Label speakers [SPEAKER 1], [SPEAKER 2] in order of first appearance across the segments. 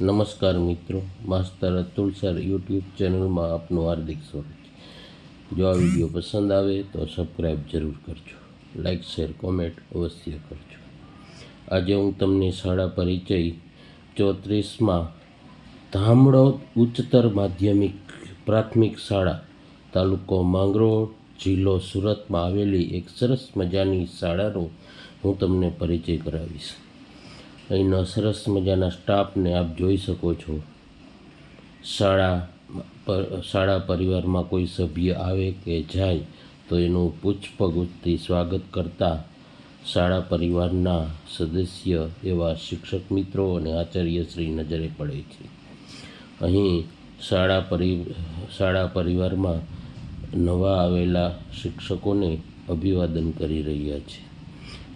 [SPEAKER 1] નમસ્કાર મિત્રો, માસ્તર Atul sir YouTube ચેનલમાં આપનું હાર્દિક સ્વાગત છે. જો આ વીડિયો પસંદ આવે તો સબસ્ક્રાઈબ જરૂર કરજો લાઇક શેર કોમેન્ટ અવશ્ય કરજો. આજે હું તમને શાળા પરિચય ચોત્રીસમાં ધામડોદ ઉચ્ચતર માધ્યમિક પ્રાથમિક શાળા તાલુકો માંગરોળ જિલ્લો સુરતમાં આવેલી એક સરસ મજાની શાળાનો હું તમને પરિચય કરાવીશ. અહીંના સરસ મજાના સ્ટાફને આપ જોઈ શકો છો. શાળા પર- શાળા પરિવારમાં કોઈ સભ્ય આવે કે જાય તો એનું પુષ્પગુચ્છથી સ્વાગત કરતા શાળા પરિવારના સદસ્ય એવા શિક્ષક મિત્રો અને આચાર્યશ્રી નજરે પડે છે. અહીં શાળા પરિ, શાળા પરિવારમાં નવા આવેલા શિક્ષકોને અભિવાદન કરી રહ્યા છે.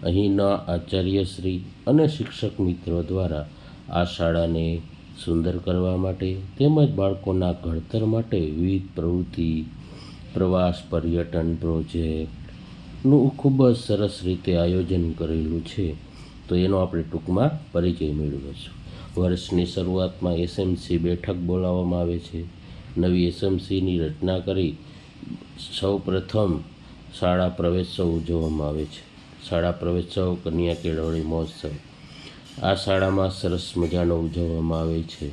[SPEAKER 1] અહીંના આચાર્યશ્રી અને શિક્ષક મિત્રો દ્વારા આ શાળાને સુંદર કરવા માટે તેમજ બાળકોના ઘડતર માટે વિવિધ પ્રવૃત્તિ, પ્રવાસ, પર્યટન, પ્રોજેક્ટનું ખૂબ જ સરસ રીતે આયોજન કરેલું છે. તો એનો આપણે ટૂંકમાં પરિચય મેળવીશું વર્ષની શરૂઆતમાં એસએમસી બેઠક બોલાવવામાં આવે છે. નવી એસએમસીની રચના કરી સૌ પ્રથમ શાળા પ્રવેશોત્સવ ઉજવવામાં આવે છે. શાળા પ્રવેશોત્સવ કન્યા કેળવણી મહોત્સવ. આ શાળામાં સરસ મજાનો ઉજવવામાં આવે છે.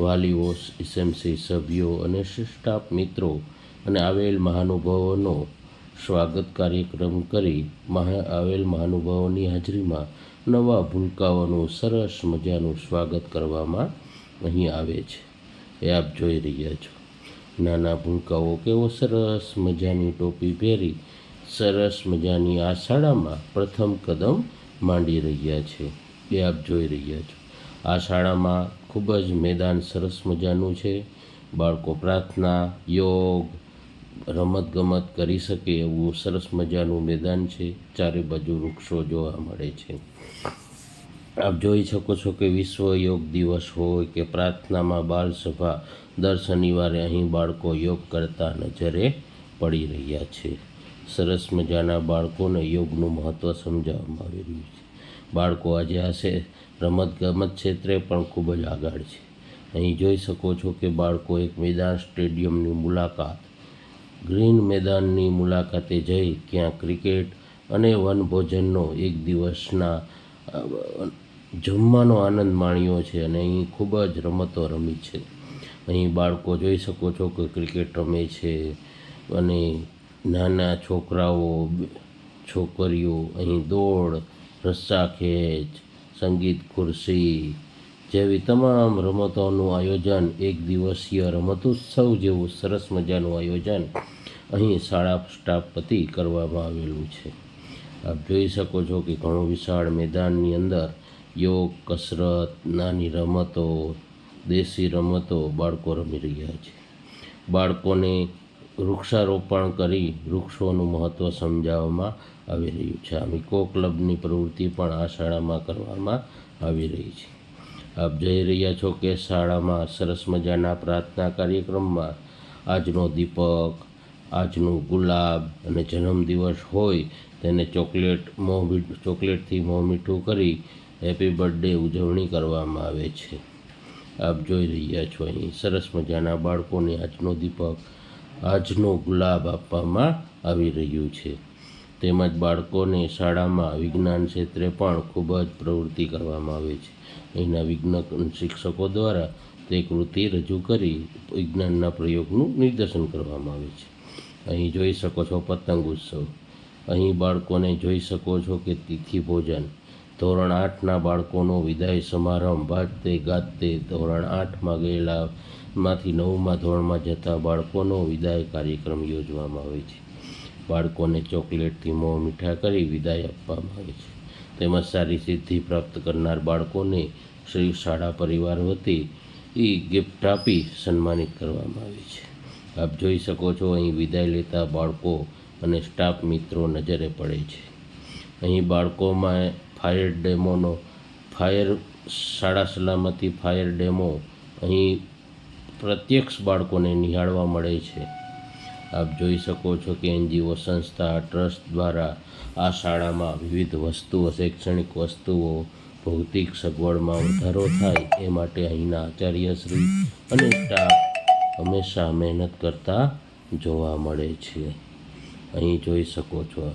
[SPEAKER 1] વાલીઓ, એસએમસી સભ્યો અને સ્ટાફ મિત્રો અને આવેલ મહાનુભાવોનો સ્વાગત કાર્યક્રમ કરી મહા, આવેલ મહાનુભાવોની હાજરીમાં નવા ભૂલકાઓનું સરસ મજાનું સ્વાગત કરવામાં અહીં આવે છે. એ આપ જોઈ રહ્યા છો. નાના ભૂલકાઓ કેવો સરસ મજાની ટોપી પહેરી સરસ મજાની આ શાળામાં પ્રથમ કદમ માંડી રહ્યા છે. એ આપ જોઈ રહ્યા છો. આ શાળામાં ખૂબ જ મેદાન સરસ મજાનું છે. બાળકો પ્રાર્થના, યોગ, રમતગમત કરી શકે એવું સરસ મજાનું મેદાન છે. ચારે બાજુ વૃક્ષો જોવા મળે છે. આપ જોઈ શકો છો કે વિશ્વ યોગ દિવસ હોય કે પ્રાર્થનામાં બાળસભા દર શનિવારે અહીં બાળકો યોગ કરતા નજરે પડી રહ્યા છે. સરસ મજાના બાળકોને યોગનું મહત્ત્વ સમજાવવામાં આવી રહ્યું છે. બાળકો આજે હશે રમતગમત ક્ષેત્રે પણ ખૂબ જ આગળ છે. અહીં જોઈ શકો છો કે બાળકો એક મેદાન સ્ટેડિયમની મુલાકાત, ગ્રીન મેદાનની મુલાકાતે જઈ ક્યાં ક્રિકેટ અને વનભોજનનો એક દિવસના જમવાનો આનંદ માણ્યો છે અને અહીં ખૂબ જ રમતો રમી છે. અહીં બાળકો જોઈ શકો છો કે ક્રિકેટ રમે છે અને નાના છોકરાઓ, છોકરીઓ, અહીં દોડ, રસ્સા ખેંચ, સંગીત ખુરશી જેવી તમામ રમતોનું આયોજન, એક દિવસીય રમતોત્સવ જેવું સરસ મજાનું આયોજન અહીં શાળા સ્ટાફ વતી કરવામાં આવેલું છે. આપ જોઈ શકો છો કે ઘણું વિશાળ મેદાનની અંદર યોગ, કસરત, નાની રમતો, દેશી રમતો બાળકો રમી રહ્યા છે. બાળકોને વૃક્ષારોપણ કરી વૃક્ષોનું મહત્ત્વ સમજાવવામાં આવી રહ્યું છે. આમ ઇકો ક્લબની પ્રવૃત્તિ પણ આ શાળામાં કરવામાં આવી રહી છે. આપ જઈ રહ્યા છો કે શાળામાં સરસ મજાના પ્રાર્થના કાર્યક્રમમાં આજનો દીપક, આજનું ગુલાબ અને જન્મદિવસ હોય તેને ચોકલેટ મોં, ચોકલેટથી મોં મીઠું કરી હેપી બર્થડે ઉજવણી કરવામાં આવે છે. આપ જોઈ રહ્યા છો અહીં સરસ મજાના બાળકોને આજનો દીપક આજનો ગુલાબ આપવામાં આવી રહ્યું છે. તેમજ બાળકોને શાળામાં વિજ્ઞાન ક્ષેત્રે પણ ખૂબ જ પ્રવૃત્તિ કરવામાં આવે છે. અહીંના વિજ્ઞાન શિક્ષકો દ્વારા તે કૃતિ રજૂ કરી વિજ્ઞાનના પ્રયોગનું નિદર્શન કરવામાં આવે છે. અહીં જોઈ શકો છો પતંગ ઉત્સવ. અહીં બાળકોને જોઈ શકો છો કે તિથિ ભોજન ધોરણ આઠના બાળકોનો વિદાય સમારંભ વાજતે ગાજતે ધોરણ આઠમાં ગયેલા માંથી નવમા ધોરણમાં જતા બાળકોનો વિદાય કાર્યક્રમ યોજવામાં આવે છે. બાળકોને ચોકલેટથી મોં મીઠા કરી વિદાય આપવામાં આવે છે. તેમજ સારી સિદ્ધિ પ્રાપ્ત કરનાર બાળકોને શ્રી શાળા પરિવાર વતી એ ગિફ્ટ આપી સન્માનિત કરવામાં આવે છે. આપ જોઈ શકો છો, અહીં વિદાય લેતા બાળકો અને સ્ટાફ મિત્રો નજરે પડે છે. અહીં બાળકોમાં ફાયર ડેમોનો, ફાયર શાળા સલામતી ફાયર ડેમો અહીં પ્રત્યક્ષ બાળકોને નિહાળવા મળે છે. આપ જોઈ શકો છો કે એનજીઓ સંસ્થા, ટ્રસ્ટ દ્વારા આ શાળામાં વિવિધ વસ્તુઓ શૈક્ષણિક વસ્તુઓ, ભૌતિક સગવડમાં વધારો થાય એ માટે અહીંના આચાર્યશ્રી અને સ્ટાફ હંમેશા મહેનત કરતા જોવા મળે છે. અહીં જોઈ શકો છો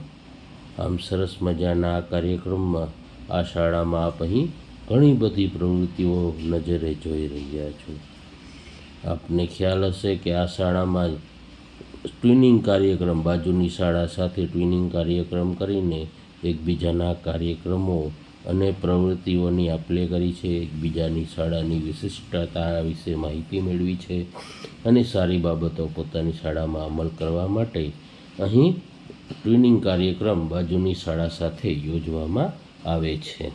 [SPEAKER 1] આમ સરસ મજાના આ કાર્યક્રમમાં આ શાળામાં આપ અહીં ઘણી બધી પ્રવૃત્તિઓ નજરે જોઈ રહ્યા છો. આપને ખ્યાલ હશે કે આ શાળામાં ટ્વિનિંગ કાર્યક્રમ, બાજુની શાળા સાથે ટ્વિનિંગ કાર્યક્રમ કરીને એકબીજાના કાર્યક્રમો અને પ્રવૃત્તિઓની આપલે કરી છે. એકબીજાની શાળાની વિશિષ્ટતા વિશે માહિતી મેળવી છે અને સારી બાબતો પોતાની શાળામાં અમલ કરવા માટે અહીં ટ્વિનિંગ કાર્યક્રમ બાજુની શાળા સાથે યોજવામાં આવે છે.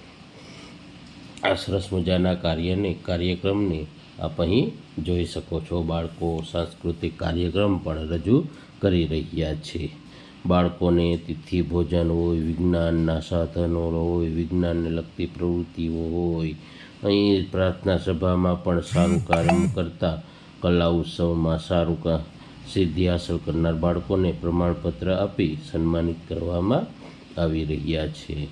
[SPEAKER 1] આ સરસ મજાના કાર્યને, કાર્યક્રમને આપ અહીં જોઈ શકો છો. બાળકો સાંસ્કૃતિક કાર્યક્રમ પણ રજૂ કરી રહ્યા છે. બાળકોને તિથિ, ભોજન હોય, વિજ્ઞાનના સાધનો હોય, વિજ્ઞાનને લગતી પ્રવૃત્તિઓ હોય. અહીં પ્રાર્થના સભામાં પણ સારું કાર્ય કરતા કલા ઉત્સવમાં સારું સિદ્ધિ હાંસલ કરનાર બાળકોને પ્રમાણપત્ર આપી સન્માનિત કરવામાં આવી રહ્યા છે.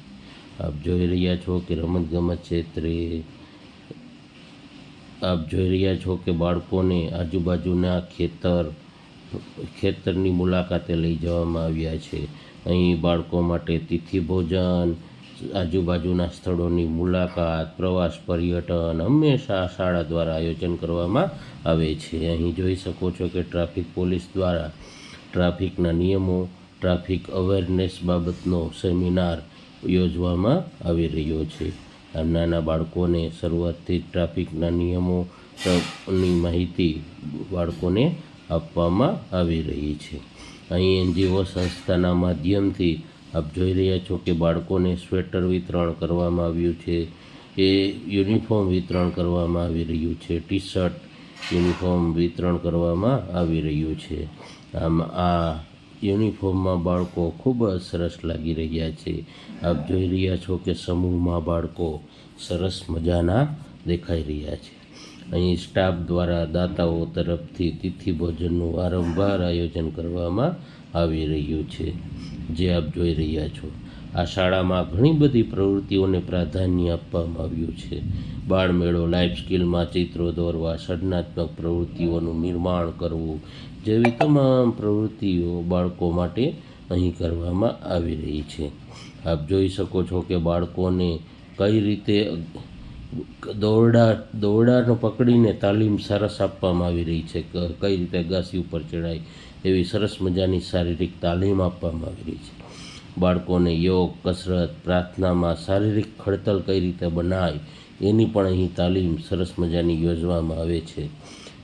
[SPEAKER 1] આપ જોઈ રહ્યા છો કે રમતગમત ક્ષેત્રે આપ જોઈ રહ્યા છો કે બાળકોને આજુબાજુના ખેતર, ખેતરની મુલાકાતે લઈ જવામાં આવ્યા છે. અહીં બાળકો માટે તિથિ ભોજન આજુબાજુના સ્થળોની મુલાકાત, પ્રવાસ પર્યટન હંમેશા શાળા દ્વારા આયોજન કરવામાં આવે છે. અહીં જોઈ શકો છો કે ટ્રાફિક પોલીસ દ્વારા ટ્રાફિકના નિયમો, ટ્રાફિક અવેરનેસ બાબતનો સેમિનાર યોજવામાં આવી રહ્યો છે. નાના બાળકોને શરૂઆતથી ટ્રાફિકના નિયમો ની માહિતી બાળકોને આપવામાં આવી રહી છે. અહીં એનજીઓ સંસ્થાના માધ્યમથી આપ જોઈ રહ્યા છો કે બાળકોને સ્વેટર વિતરણ કરવામાં આવ્યું છે, એ યુનિફોર્મ વિતરણ કરવામાં આવી રહ્યું છે ટી શર્ટ યુનિફોર્મ વિતરણ કરવામાં આવી રહ્યું છે. આમ આ યુનિફોર્મમાં બાળકો ખૂબ સરસ લાગી રહ્યા છે. આપ જોઈ રહ્યા છો કે સમૂહમાં બાળકો સરસ મજાના દેખાઈ રહ્યા છે. અહીં સ્ટાફ દ્વારા દાતાઓ તરફથી તિથિ ભોજનનું વારંવાર આયોજન કરવામાં આવી રહ્યું છે. જે આપ જોઈ રહ્યા છો. આ શાળામાં ઘણી બધી પ્રવૃત્તિઓને પ્રાધાન્ય આપવામાં આવ્યું છે. બાળમેળો લાઈફ સ્કિલમાં ચિત્રો દોરવા, સર્જનાત્મક પ્રવૃત્તિઓનું નિર્માણ કરવું જેવી તમામ પ્રવૃત્તિઓ બાળકો માટે અહીં કરવામાં આવી રહી છે. આપ જોઈ શકો છો કે બાળકોને કઈ રીતે દોરડા, દોરડાનો પકડીને તાલીમ સરસ આપવામાં આવી રહી છે. કઈ રીતે અગાસી ઉપર ચડાય એવી સરસ મજાની શારીરિક તાલીમ આપવામાં આવી રહી છે. બાળકોને યોગ, કસરત, પ્રાર્થનામાં શારીરિક ખડતલ કઈ રીતે બનાય, એની પણ અહીં તાલીમ સરસ મજાની યોજવામાં આવે છે.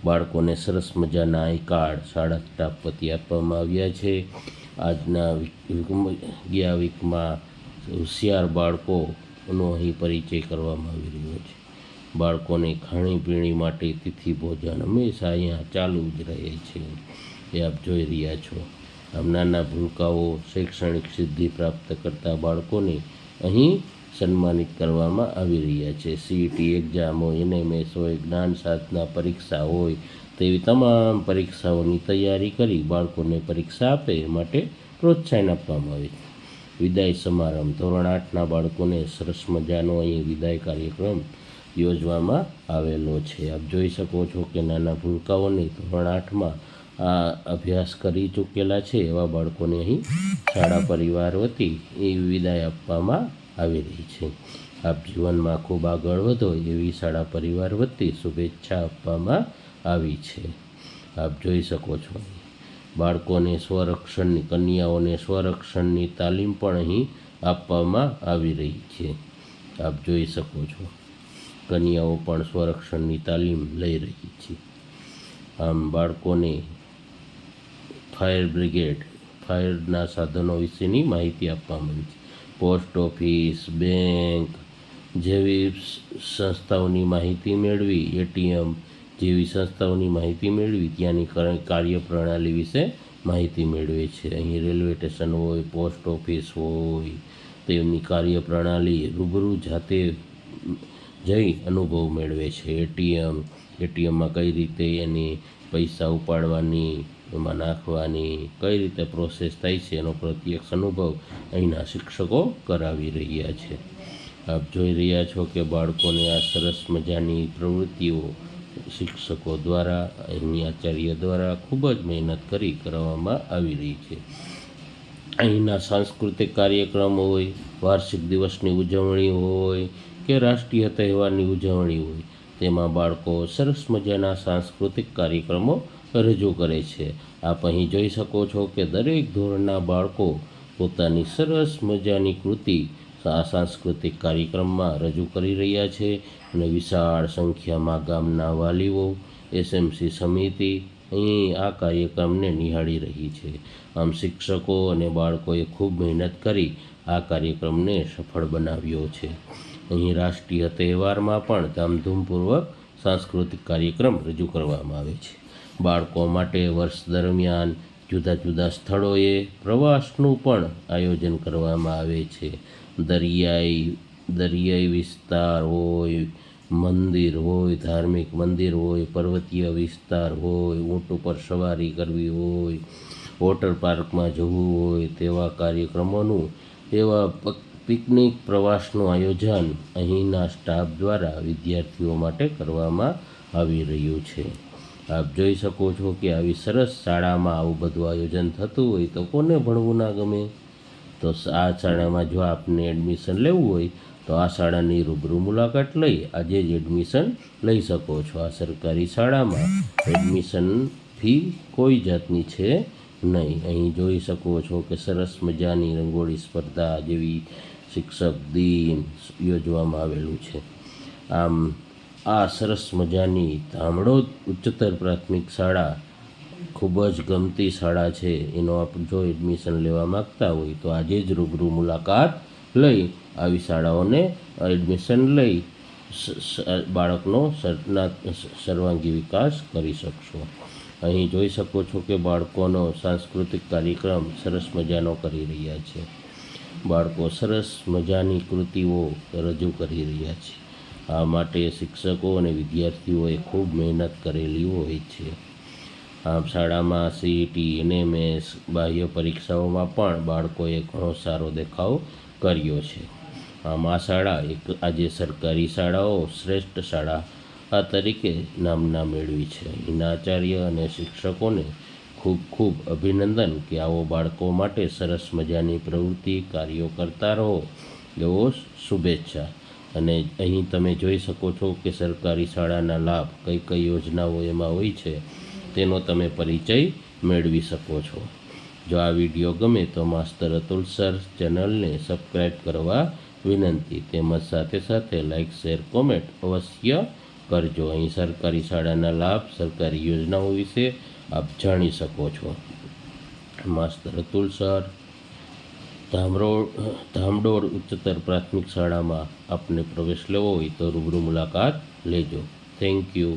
[SPEAKER 1] બાળકોને સરસ મજાના આઈ કાર્ડ, શાળા સ્ટાફ વતી આપવામાં આવ્યા છે. આજના ગયા વીકમાં હોશિયાર બાળકોનો અહીં પરિચય કરવામાં આવી રહ્યો છે. બાળકોને ખાણીપીણી માટે તિથિ ભોજન હંમેશા અહીંયા ચાલુ જ રહે છે. એ આપ જોઈ રહ્યા છો. આમ નાના ભૂલકાઓ શૈક્ષણિક સિદ્ધિ પ્રાપ્ત કરતા બાળકોને અહીં સન્માનિત કરવામાં આવી રહ્યા છે. સીઈટી એક્ઝામ હોય એનએમએસ હોય, જ્ઞાન સાધના પરીક્ષા હોય, તેવી તમામ પરીક્ષાઓની તૈયારી કરી બાળકોને પરીક્ષા આપે માટે પ્રોત્સાહન આપવામાં આવે છે. વિદાય સમારંભ. ધોરણ આઠના બાળકોને સરસ મજાનો અહીં વિદાય કાર્યક્રમ યોજવામાં આવેલો છે. આપ જોઈ શકો છો કે નાના ભૂલકાઓને ધોરણ આઠમાં આ અભ્યાસ કરી ચૂકેલા છે એવા બાળકોને અહીં શાળા પરિવાર વતી એ વિદાય આપવામાં આવી રહી છે. આપ જીવનમાં ખૂબ આગળ વધો એવી શાળા પરિવાર વતી શુભેચ્છા આપવામાં આવી છે. આપ જોઈ શકો છો. બાળકોને સ્વરક્ષણની, કન્યાઓને સ્વરક્ષણની તાલીમ પણ અહીં આપવામાં આવી રહી છે. આપ જોઈ શકો છો. કન્યાઓ પણ સ્વરક્ષણની તાલીમ લઈ રહી છે. આમ બાળકોને ફાયર બ્રિગેડ ફાયરના સાધનો વિશેની માહિતી આપવામાં આવી છે. પોસ્ટ ઓફિસ, બેંક જેવી સંસ્થાઓની માહિતી મેળવી, એટીએમ જેવી સંસ્થાઓની માહિતી મેળવી, ત્યાંની કર- કાર્યપ્રણાલી વિશે માહિતી મેળવે છે. અહીં રેલવે સ્ટેશન હોય, પોસ્ટ ઓફિસ હોય, તેમની કાર્યપ્રણાલી રૂબરૂ જાતે જઈ અનુભવ મેળવે છે. એટીએમ, એટીએમમાં કઈ રીતે એની પૈસા ઉપાડવાની એમાં નાખવાની કઈ રીતે પ્રોસેસ થાય છે એનો પ્રત્યક્ષ અનુભવ અહીંના શિક્ષકો કરાવી રહ્યા છે. આપ જોઈ રહ્યા છો કે બાળકોને આ સરસ મજાની પ્રવૃત્તિઓ શિક્ષકો દ્વારા અહીંની આચાર્ય દ્વારા ખૂબ જ મહેનત કરી કરવામાં આવી રહી છે. અહીંના સાંસ્કૃતિક કાર્યક્રમો હોય, વાર્ષિક દિવસની ઉજવણી હોય કે રાષ્ટ્રીય તહેવારની ઉજવણી હોય, તેમાં બાળકો સરસ મજાના સાંસ્કૃતિક કાર્યક્રમો રજૂ કરે છે. આપ અહીં જોઈ શકો છો કે દરેક ધોરણના બાળકો પોતાની સરસ મજાની કૃતિ આ સાંસ્કૃતિક કાર્યક્રમમાં રજૂ કરી રહ્યા છે અને વિશાળ સંખ્યામાં ગામના વાલીઓ એસએમસી સમિતિ અહીં આ કાર્યક્રમને નિહાળી રહી છે. આમ શિક્ષકો અને બાળકોએ ખૂબ મહેનત કરી આ કાર્યક્રમને સફળ બનાવ્યો છે. અહીં રાષ્ટ્રીય તહેવારમાં પણ ધામધૂમપૂર્વક સાંસ્કૃતિક કાર્યક્રમ રજૂ કરવામાં આવે છે. બાળકો માટે વર્ષ દરમિયાન જુદા જુદા સ્થળોએ પ્રવાસનું પણ આયોજન કરવામાં આવે છે. દરિયાઈ દરિયાઈ વિસ્તાર હોય, મંદિર હોય, ધાર્મિક મંદિર હોય, પર્વતીય વિસ્તાર હોય, ઊંટ ઉપર સવારી કરવી હોય, વોટર પાર્કમાં જવું હોય તેવા કાર્યક્રમોનું, એવા પિકનિક પ્રવાસનું આયોજન અહીંના સ્ટાફ દ્વારા વિદ્યાર્થીઓ માટે કરવામાં આવી રહ્યું છે. આપ જોઈ શકો છો કે આવી સરસ શાળામાં આવું બધું આયોજન થતું હોય તો કોને ભણવું ના ગમે? તો આ શાળામાં જો આપને એડમિશન લેવું હોય, તો આ શાળાની રૂબરૂ મુલાકાત લઈ આજે જ એડમિશન લઈ શકો છો. આ સરકારી શાળામાં એડમિશન ફી કોઈ જાતની છે નહીં. અહીં જોઈ શકો છો કે સરસ મજાની રંગોળી સ્પર્ધા જેવી શિક્ષક દિન યોજવામાં આવેલું છે. આમ આ સરસ મજાની ધામડોદ ઉચ્ચતર પ્રાથમિક શાળા ખૂબ જ ગમતી શાળા છે. એનો આપ જો એડમિશન લેવા માગતા હોય તો આજે જ રૂબરૂ મુલાકાત લઈ આવી શાળાઓને એડમિશન લઈ બાળકનો સર્વાંગી વિકાસ કરી શકશો. અહીં જોઈ શકો છો કે બાળકોનો સાંસ્કૃતિક કાર્યક્રમ સરસ મજાનો કરી રહ્યા છે. બાળકો સરસ મજાની કૃતિઓ રજૂ કરી રહ્યા છે. આ માટે શિક્ષકો અને વિદ્યાર્થીઓએ ખૂબ મહેનત કરેલી હોય છે. આમ શાળામાં સીઈટી એનએમએસ બાહ્ય પરીક્ષાઓમાં પણ બાળકોએ ઘણો સારો દેખાવ કર્યો છે. આમ આ શાળા એક આજે સરકારી શાળાઓ, શ્રેષ્ઠ શાળા, આ તરીકે નામના મેળવી છે. એના આચાર્ય અને શિક્ષકોને ખૂબ ખૂબ અભિનંદન કે આવો બાળકો માટે સરસ મજાની પ્રવૃત્તિ કાર્યો કરતા રહો. એવો શુભેચ્છા. અને અહીં તમે જોઈ શકો છો કે સરકારી શાળાના લાભ કઈ કઈ યોજનાઓ એમાં હોય છે, તેનો તમે પરિચય મેળવી શકો છો. જો આ વીડિયો ગમે તો માસ્તર અતુલ સર ચેનલને સબસ્ક્રાઈબ કરવા વિનંતી. તેમજ સાથે સાથે લાઇક, શેર, કોમેન્ટ અવશ્ય કરજો. અહીં સરકારી શાળાના લાભ, સરકારી યોજનાઓ વિશે આપ જાણી શકો છો. માસ્તર અતુલ સર ધામરોડ ધામડોળ ઉચ્ચતર પ્રાથમિક શાળામાં આપને પ્રવેશ લેવો હોય તો રૂબરૂ મુલાકાત લેજો. Thank you